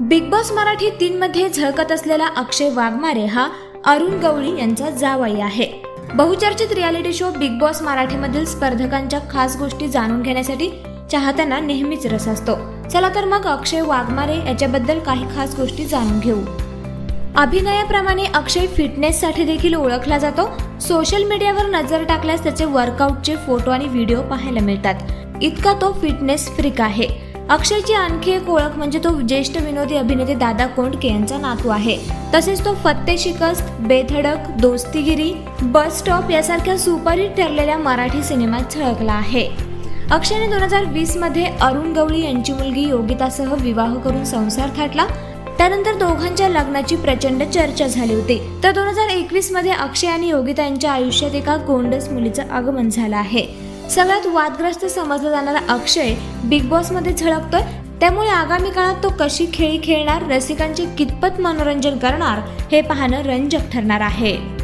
Big boss Marathi तीन मध्ये झळकत असलेला अक्षय वाघमारे हा अरुण गवळी यांचा जावई आहे. बहुचर्चित रियालिटी शो बिग बॉस मराठीमधील स्पर्धकांच्या खास गोष्टी जाणून घेण्यासाठी चाहत्यांना नेहमीच रस असतो. चला तर मग अक्षय वाघमारे याच्याबद्दल काही खास गोष्टी जाणून घेऊ. अभिनयाप्रमाणे अक्षय फिटनेससाठी देखील ओळखला जातो. सोशल मीडियावर नजर टाकल्यास त्याचे वर्कआउटचे फोटो आणि व्हिडिओ पाहायला मिळतात. इतका तो फिटनेस फ्रिक आहे. अक्षयची आणखी एक ओळख म्हणजे तो ज्येष्ठ विनोदी अभिनेते दादा कोंडके यांचा नातू आहे. तसेच तो फत्ते शिकस्त बेधडक दोस्तीगिरी बस स्टॉप यासारख्या सुपरहिट ठरलेल्या मराठी सिनेमात झळकला आहे. अक्षयने दोन हजार वीसमध्ये अरुण गवळी यांची मुलगी योगितासह विवाह करून संसार थाटला. त्यानंतर दोघांच्या लग्नाची प्रचंड चर्चा झाली होती. तर दोन हजार एकवीसमध्ये अक्षय आणि योगिता यांच्या आयुष्यात एका गोंडस मुलीचं आगमन झालं आहे. सगळ्यात वादग्रस्त समजला जाणारा अक्षय बिग बॉसमध्ये झळकतोय. त्यामुळे आगामी काळात तो कशी खेळी खेळणार रसिकांचे कितपत मनोरंजन करणार हे पाहणं रंजक ठरणार आहे.